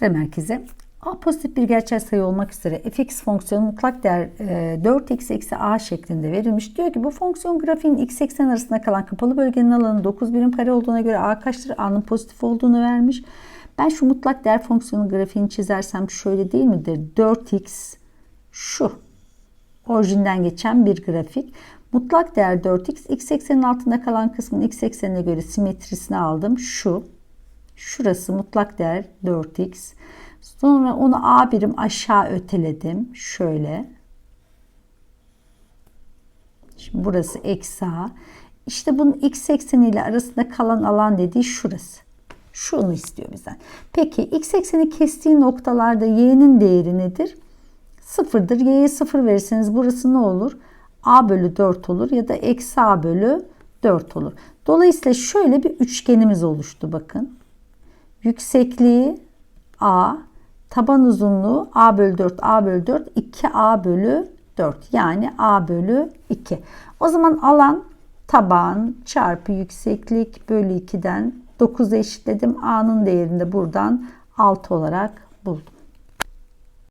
Sıra merkezi. A pozitif bir gerçel sayı olmak üzere fx fonksiyonu mutlak değer e, 4x eksi a şeklinde verilmiş. Diyor ki bu fonksiyon grafiğin x eksen arasında kalan kapalı bölgenin alanı 9 birim kare olduğuna göre a kaçtır? a'nın pozitif olduğunu vermiş. Ben şu mutlak değer fonksiyonu grafiğini çizersem şöyle değil midir? 4x şu orijinden geçen bir grafik. Mutlak değer 4x, x eksenin altında kalan kısmın x eksenine göre simetrisini aldım. Şu, şurası mutlak değer 4x. Sonra onu a birim aşağı öteledim. Şöyle. Şimdi burası eksi a. İşte bunun x ekseniyle arasında kalan alan dediği şurası. Şunu istiyor bizden. Peki x ekseni kestiği noktalarda y'nin değeri nedir? Sıfırdır. Y'ye sıfır verirseniz burası ne olur? A bölü 4 olur ya da eksi A bölü 4 olur. Dolayısıyla şöyle bir üçgenimiz oluştu bakın. Yüksekliği A, taban uzunluğu A bölü 4, A bölü 4, 2A bölü 4. Yani A bölü 2. O zaman alan taban çarpı yükseklik bölü 2'den 9'a eşitledim. A'nın değerini de buradan 6 olarak buldum.